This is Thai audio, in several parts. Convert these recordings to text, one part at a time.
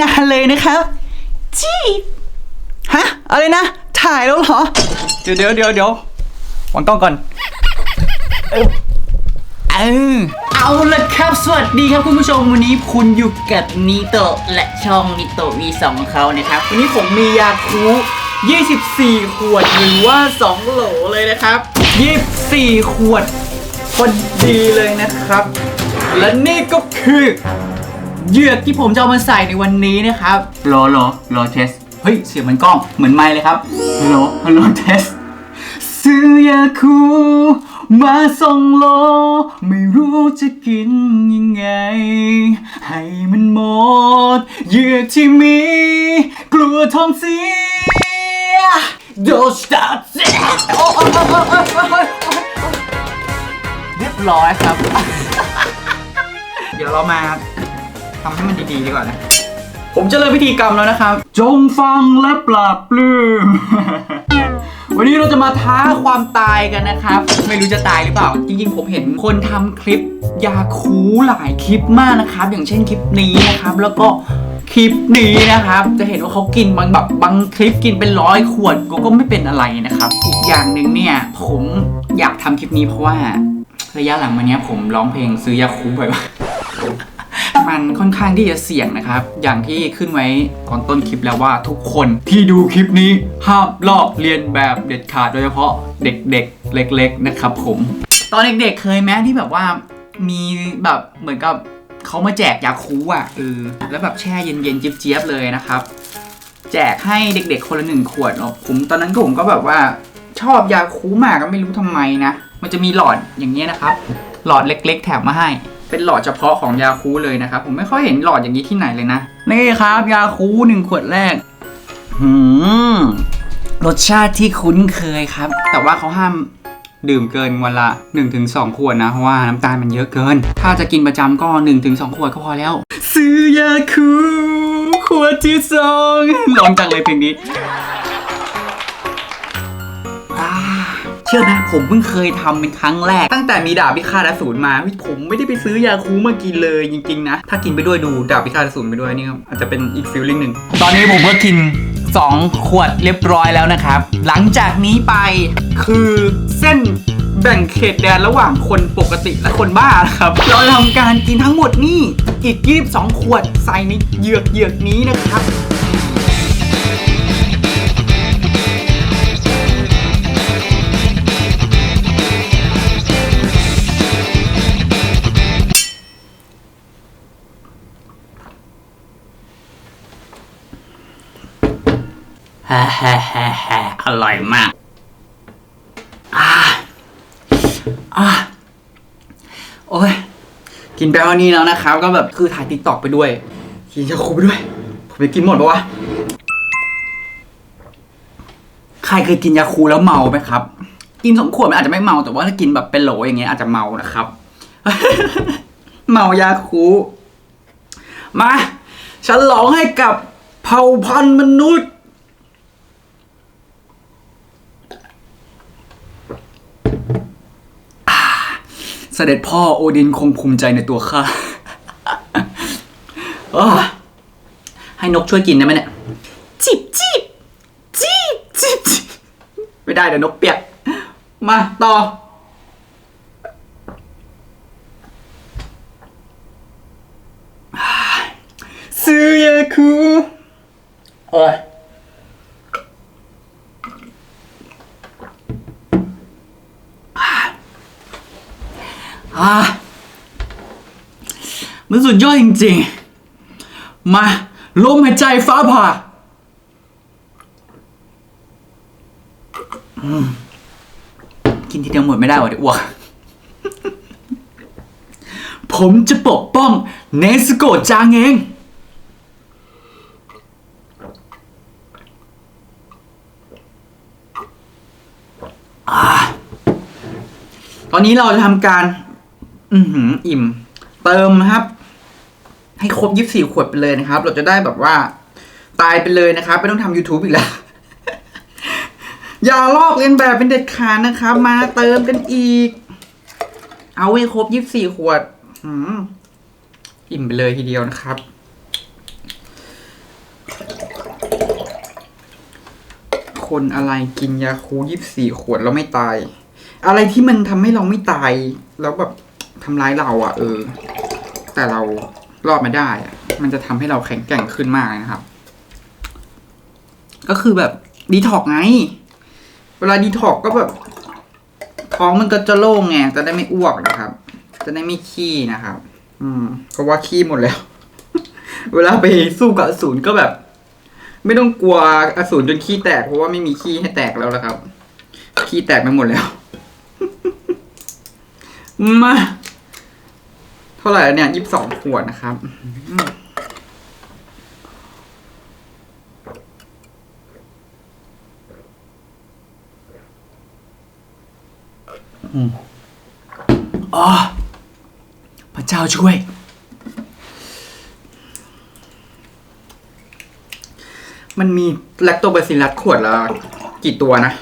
นานเลยนะครับจีฮะอะไรนะ ถ่ายแล้วเหรอ เดี๋ยวเดี๋ยวเดี๋ยวเดี๋ยววางกล้องก่อนเออเอาละครับ สวัสดีครับคุณผู้ชมวันนี้คุณอยู่กับนิโตะและช่องนิโตะ V2 ของเขานะครับ วันนี้ผมมียาคู24 ขวดหรือว่า 2 โหลเลยนะครับ 24 ขวดพอดีเลยนะครับ และนี่ก็คือ เหยือกที่ผมจะเอามาใส่ในวันนี้นะครับรอรอรอเทสเฮ้ยเสียงเหมือนกล้องเหมือนไมค์เลยครับฮัลโหลฮัลโหลเทสซื้อยาคูมาส่งโล ไม่รู้จะกินยังไง ให้มันหมดเหยือกที่มี กลัวท้องเสียโดสตาร์เเรียบร้อยครับ เดี๋ยวเรามาำให้มันดีๆดีกว่านะ ผมจะเริ่มพิธีกรรมแล้วนะครับ จงฟังและปราบปลื้ม วันนี้เราจะมาท้าความตายกันนะครับ ไม่รู้จะตายหรือเปล่า จริงๆ ผมเห็นคนทำคลิปยาคูหลายคลิปมากนะครับ อย่างเช่นคลิปนี้นะครับ แล้วก็คลิปนี้นะครับ จะเห็นว่าเขากินบางแบบบางคลิปกินเป็นร้อยขวดก็ก็ไม่เป็นอะไรนะครับ อีกอย่างหนึ่งเนี่ย ผมอยากทำคลิปนี้เพราะว่าระยะหลังมาเนี้ยผมร้องเพลงซื้อยาคูบ่อยมาก มันค่อนข้างที่จะเสี่ยงนะครับ อย่างที่ขึ้นไว้ตอนต้นคลิปแล้วว่าทุกคนที่ดูคลิปนี้ห้ามลอกเรียนแบบเด็ดขาดโดยเฉพาะเด็กๆเล็ก ๆ นะครับผม ตอนเด็กๆเคยไหมที่แบบว่ามีแบบเหมือนกับเขามาแจกยาคูอะเออแล้วแบบแช่เย็นๆเจี๊ยบๆเลยนะครับ แจกให้เด็กๆคนละหนึ่งขวดเนาะผมตอนนั้นก็ผมก็แบบว่าชอบยาคูมากก็ไม่รู้ทำไมนะ มันจะมีหลอดอย่างเงี้ยนะครับ หลอดเล็กๆ แถมมาให้ เป็นหลอดเฉพาะของยาคูเลยนะครับ ผมไม่ค่อยเห็นหลอดอย่างนี้ที่ไหนเลยนะ นี่ครับยาคูหนึ่งขวดแรกหืมรสชาติที่คุ้นเคยครับ แต่ว่าเขาห้ามดื่มเกินวันละ 1-2 ขวดนะ เพราะว่าน้ำตาลมันเยอะเกิน ถ้าจะกินประจำก็ 1-2 ขวดก็พอแล้ว ซื้อยาคูขวดที่สองลองจังเลยเพลงนี้ เชื่อไหมผมเพิ่งเคยทำเป็นครั้งแรก ตั้งแต่มีดาบพิฆาตอสูรมาผมไม่ได้ไปซื้อยาคูมากินเลยจริงๆนะ ถ้ากินไปด้วยดูดาบพิฆาตอสูรไปด้วยนี่อาจจะเป็นอีกฟิลลิ่งหนึ่งตอนนี้ผมก็กิน 2 ขวดเรียบร้อยแล้วนะครับ หลังจากนี้ไปคือเส้นแบ่งเขตแดนระหว่างคนปกติและคนบ้านะครับ เราทำการกินทั้งหมดนี่อีก 22 ขวดใส่ในเหยือกเหยือกนี้นะครับ ฮ่าฮ่าฮ่าฮ่าอร่อยมากอ่าอ่าโอ้ยกินไปวันนี้แล้วนะครับ ก็แบบคือถ่ายติ๊กตอกไปด้วย กินชาคูไปด้วย ผมจะกินหมดปะวะ ใครเคยกินยาคูแล้วเมาไหมครับ กินสองขวดมันอาจจะไม่เมาแต่ว่าถ้ากินแบบเป็นโหลอย่างเงี้ยอาจจะเมานะครับ เมายาคู มาฉลองให้กับเผ่าพันธุ์มนุษย์ เสด็จพ่อโอดินคงภูมิใจในตัวข้าโอ้ยให้นกช่วยกินได้ไหมเนี่ยจิบจิบจิบจิบจิบไม่ได้เดี๋ยวนกเปียก มาต่อ ซื้อยาคูโอ้ย อ่ามันสุดยอดจริงๆ มาลมหายใจฟ้าผ่าอกินทีเดียวหมดไม่ได้วะเดี๋ยวอ้วกผมจะปกป้องเนสโกจางเองอตอนนี้เราจะทำการ อืมอิ่ม เติมนะครับ ให้ครบยี่สี่ขวดไปเลยนะครับ เราจะได้แบบว่า ตายไปเลยนะครับไม่ต้องทำ YouTube อีกแล้ว อย่าลอกเลียนแบบเป็นเด็ดขาดนะครับ มาเติมกันอีก เอาให้ครบยี่สี่ขวดอิ่มไปเลยทีเดียวนะครับคนอะไรกินยาคูยี่สี่ขวดแล้วไม่ตาย อะไรที่มันทำให้เราไม่ตาย แล้วแบบ ทำร้ายเราอะ่ะ เออ แต่เรารอดมาได้อะมันจะทำให้เราแข็งแกร่งขึ้นมากนะครับ ก็คือแบบดีท็อกไง เวลาดีท็อกก็แบบ ท้องมันก็จะโล่งไงจะได้ไม่อ้วกนะครับ จะได้ไม่ขี้นะครับ อืมเพราะว่าขี้หมดแล้ว เวลาไปสู้กับอสูรก็แบบ ไม่ต้องกลัวอสูรจนขี้แตกเพราะว่าไม่มีขี้ให้แตกแล้วละครับ ขี้แตกไปหมดแล้ว มา เท่าไหร่เนี่ยยี่สิบสองขวดนะครับอืมอ๋อพระเจ้าช่วย มันมีแลคโตบาซิลลัสขวดละกี่ตัวนะ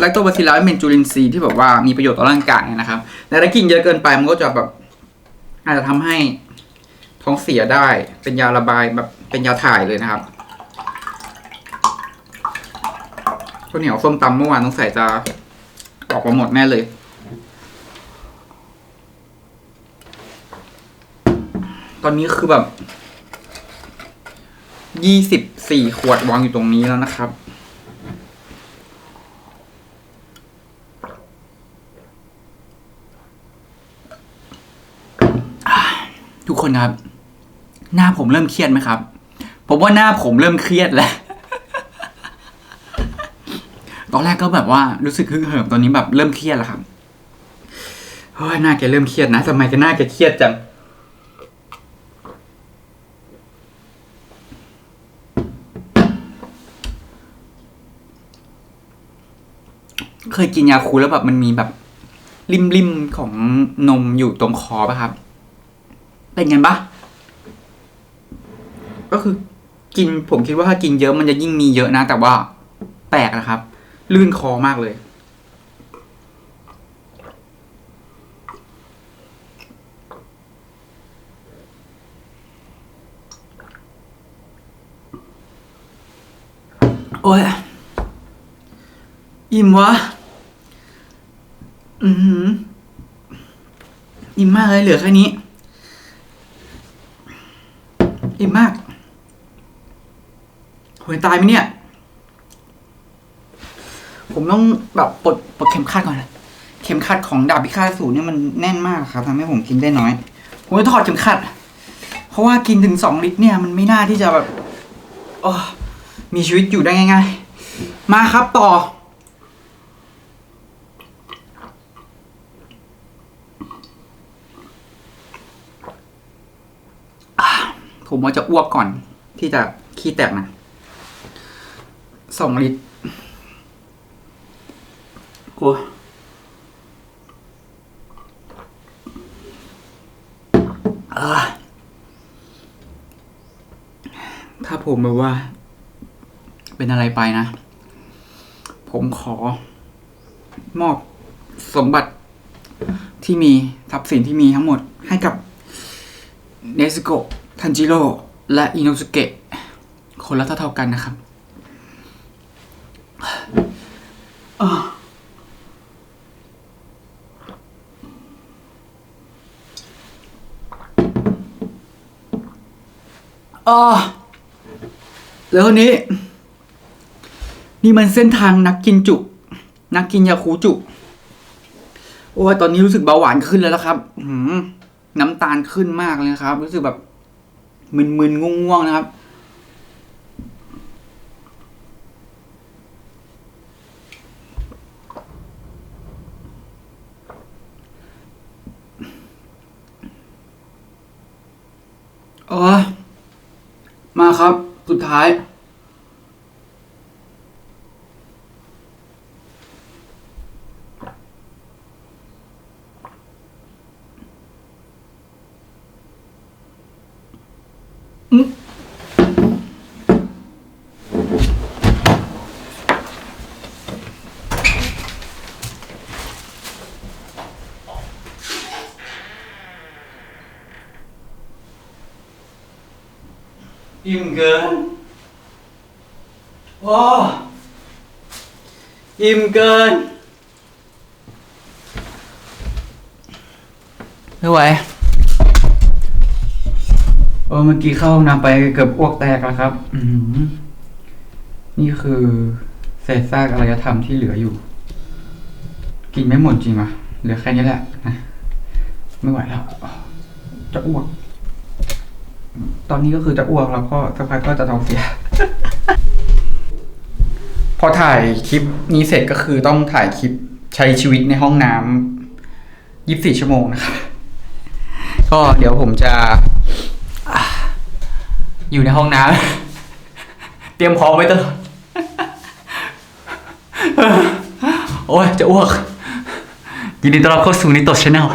แลคโตบาซิลลัสเป็นจุลินทรีย์ที่แบบว่ามีประโยชน์ต่อร่างกายนะครับ แต่ถ้ากินเยอะเกินไปมันก็จะแบบ อาจจะทำให้ท้องเสียได้ เป็นยาระบายแบบเป็นยาถ่ายเลยนะครับข้าวเหนียวส้มตำเมื่อวานต้องใส่จะออกมาหมดแน่เลย ตอนนี้คือแบบยี่สิบสี่ขวดวางอยู่ตรงนี้แล้วนะครับ ทุก คนครับ หน้าผมเริ่มเครียดไหมครับ ผมว่าหน้าผมเริ่มเครียดแล้ว ตอนแรกก็แบบว่ารู้สึกฮึกเหิมตอนนี้แบบเริ่มเครียดแล้วครับเฮ้ยหน้าแกเริ่มเครียดนะทำไมแกหน้าแกเครียดจังเคยกินยาคูลแล้วแบบมันมีแบบริมริมของนมอยู่ตรงคอป่ะครับ เป็นไงปะก็คือกินผมคิดว่าถ้ากินเยอะมันจะยิ่งมีเยอะนะ แต่ว่าแปลกนะครับ ลื่นคอมากเลย โอ้ย อิ่มวะ อือหืออิ่มมากเลยเหลือแค่นี้ อิ่มมากหวย ตายไหมเนี่ย ผมต้องแบบปลดปลดเข็มขัดก่อนนะเข็มขัดของดาบพิฆาตสูรเนี่ยมันแน่นมากครับทำให้ผมกินได้น้อย ผมจะถอดเข็มขัด เพราะว่ากินถึงสองลิตรเนี่ยมันไม่น่าที่จะแบบโอ้มีชีวิตอยู่ได้ง่ายๆ มาครับต่อ ผมว่าจะอ้วกก่อนที่จะขี้แตกนะ สองลิตรกลัวถ้าผมแบบว่า เป็นอะไรไปนะ ผมขอ มอบสมบัติที่มีทรัพย์สินที่มีทั้งหมดให้กับเนสโกะทันจิโร่และอินโนสุเกะคนละเท่าๆกันนะครับ อะแล้วคนนี้ นี่มันเส้นทางนักกินจุ นักกินยาคูจุ โอ้ยตอนนี้รู้สึกเบาหวานขึ้นแล้วนะครับหืมน้ำตาลขึ้นมากเลยนะครับ รู้สึกแบบมึนๆง่วงๆนะครับเออ มาครับ สุดท้าย อืม เกินว้าอิ่มเกิน ไม่ไหวเออเมื่อกี้เข้าห้องน้ำไปเกือบอ้วกแตกแล้วครับ อือหือนี่คือเศษซากอารยธรรมที่เหลืออยู่ กินไม่หมดจริงปะเหลือแค่นี้แหละนะไม่ไหวแล้ว จะอ้วก ตอนนี้ก็คือจะอ้วกแล้วก็สักพักก็จะท้องเสีย พอถ่ายคลิปนี้เสร็จก็คือต้องถ่ายคลิปใช้ชีวิตในห้องน้ำยี่สิบสี่ชั่วโมงนะครับ ก็เดี๋ยวผมจะ อยู่ในห้องน้ำเตรียมพร้อมไว้ตลอดโอ้ยจะอ้วก ยินดีต้อนรับเข้าสู่นิโตชแนล